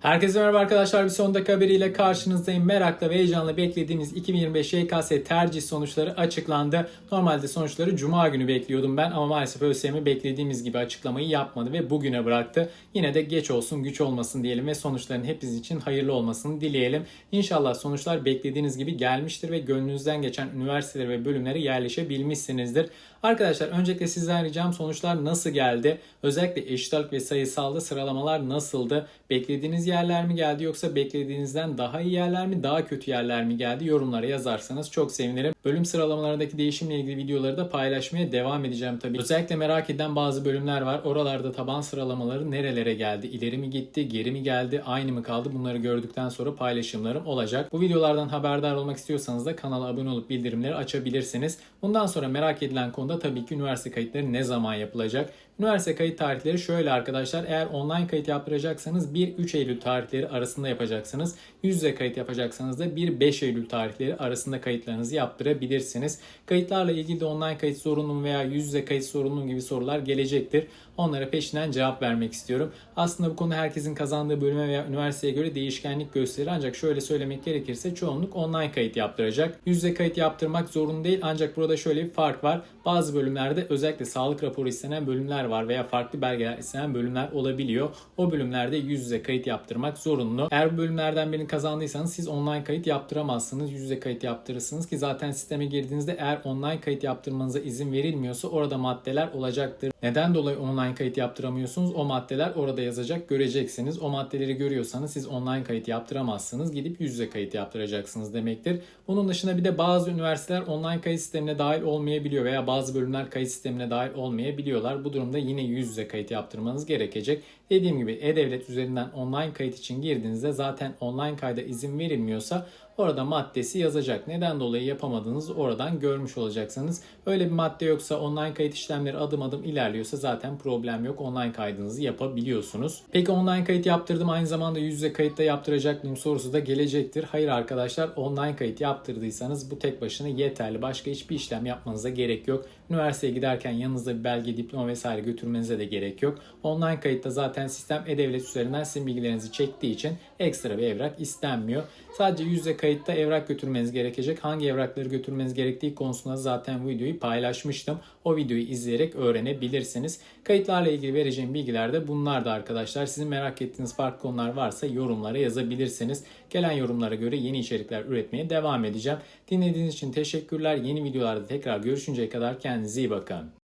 Herkese merhaba arkadaşlar. Bir son dakika haberiyle karşınızdayım. Merakla ve heyecanla beklediğimiz 2025 YKS tercih sonuçları açıklandı. Normalde sonuçları Cuma günü bekliyordum ben ama maalesef ÖSYM beklediğimiz gibi açıklamayı yapmadı ve bugüne bıraktı. Yine de geç olsun güç olmasın diyelim ve sonuçların hepiniz için hayırlı olmasını dileyelim. İnşallah sonuçlar beklediğiniz gibi gelmiştir ve gönlünüzden geçen üniversitelere ve bölümlere yerleşebilmişsinizdir. Arkadaşlar öncelikle sizden ricam sonuçlar nasıl geldi? Özellikle eşit ve sayısalda sıralamalar nasıldı? Beklediğiniz yerler mi geldi yoksa beklediğinizden daha iyi yerler mi daha kötü yerler mi geldi? Yorumlara yazarsanız çok sevinirim. Bölüm sıralamalarındaki değişimle ilgili videoları da paylaşmaya devam edeceğim tabii. Özellikle merak eden bazı bölümler var. Oralarda taban sıralamaları nerelere geldi? İleri mi gitti? Geri mi geldi? Aynı mı kaldı? Bunları gördükten sonra paylaşımlarım olacak. Bu videolardan haberdar olmak istiyorsanız da kanala abone olup bildirimleri açabilirsiniz. Bundan sonra merak edilen konuda tabii ki üniversite kayıtları ne zaman yapılacak? Üniversite kayıt tarihleri şöyle arkadaşlar. Eğer online kayıt yaptıracaksanız 1-3 Eylül tarihleri arasında yapacaksınız. Yüz yüze kayıt yapacaksanız da 1-5 Eylül tarihleri arasında kayıtlarınızı yaptırabilirsiniz. Kayıtlarla ilgili de online kayıt zorunlu mu veya yüz yüze kayıt zorunlu mu gibi sorular gelecektir. Onlara peşinden cevap vermek istiyorum. Aslında bu konu herkesin kazandığı bölüme veya üniversiteye göre değişkenlik gösterir. Ancak şöyle söylemek gerekirse çoğunluk online kayıt yaptıracak. Yüz yüze kayıt yaptırmak zorunlu değil ancak burada şöyle bir fark var. Bazı bölümlerde özellikle sağlık raporu istenen bölümler var veya farklı belgeler istenen bölümler olabiliyor. O bölümlerde yüz yüze kayıt yaptırmak zorunlu. Eğer bu bölümlerden birini kazandıysanız siz online kayıt yaptıramazsınız. Yüz yüze kayıt yaptırırsınız ki zaten sisteme girdiğinizde eğer online kayıt yaptırmanıza izin verilmiyorsa orada maddeler olacaktır. Neden dolayı online kayıt yaptıramıyorsunuz? O maddeler orada yazacak göreceksiniz. O maddeleri görüyorsanız siz online kayıt yaptıramazsınız. Gidip yüz yüze kayıt yaptıracaksınız demektir. Bunun dışında bir de bazı üniversiteler online kayıt sistemine dahil olmayabiliyor veya bazı bölümler kayıt sistemine dahil olmayabiliyorlar. Bu durumda yine yüz yüze kayıt yaptırmanız gerekecek. Dediğim gibi E-Devlet üzerinden online kayıt için girdiğinizde zaten online kayda izin verilmiyorsa orada maddesi yazacak. Neden dolayı yapamadığınızı oradan görmüş olacaksınız. Öyle bir madde yoksa online kayıt işlemleri adım adım ilerliyorsa zaten problem yok. Online kaydınızı yapabiliyorsunuz. Peki online kayıt yaptırdım aynı zamanda yüz yüze kayıt da yaptıracak mıyım sorusu da gelecektir. Hayır arkadaşlar online kayıt yaptırdıysanız bu tek başına yeterli. Başka hiçbir işlem yapmanıza gerek yok. Üniversiteye giderken yanınızda bir belge, diploma vesaire götürmenize de gerek yok. Online kayıtta zaten sistem e-devlet üzerinden sizin bilgilerinizi çektiği için ekstra bir evrak istenmiyor. Sadece yüz yüze kayıtta evrak götürmeniz gerekecek. Hangi evrakları götürmeniz gerektiği konusunda zaten videoyu paylaşmıştım. O videoyu izleyerek öğrenebilirsiniz. Kayıtlarla ilgili vereceğim bilgiler de bunlar da arkadaşlar. Sizin merak ettiğiniz farklı konular varsa yorumlara yazabilirsiniz. Gelen yorumlara göre yeni içerikler üretmeye devam edeceğim. Dinlediğiniz için teşekkürler. Yeni videolarda tekrar görüşünceye kadar kendinize iyi bakın.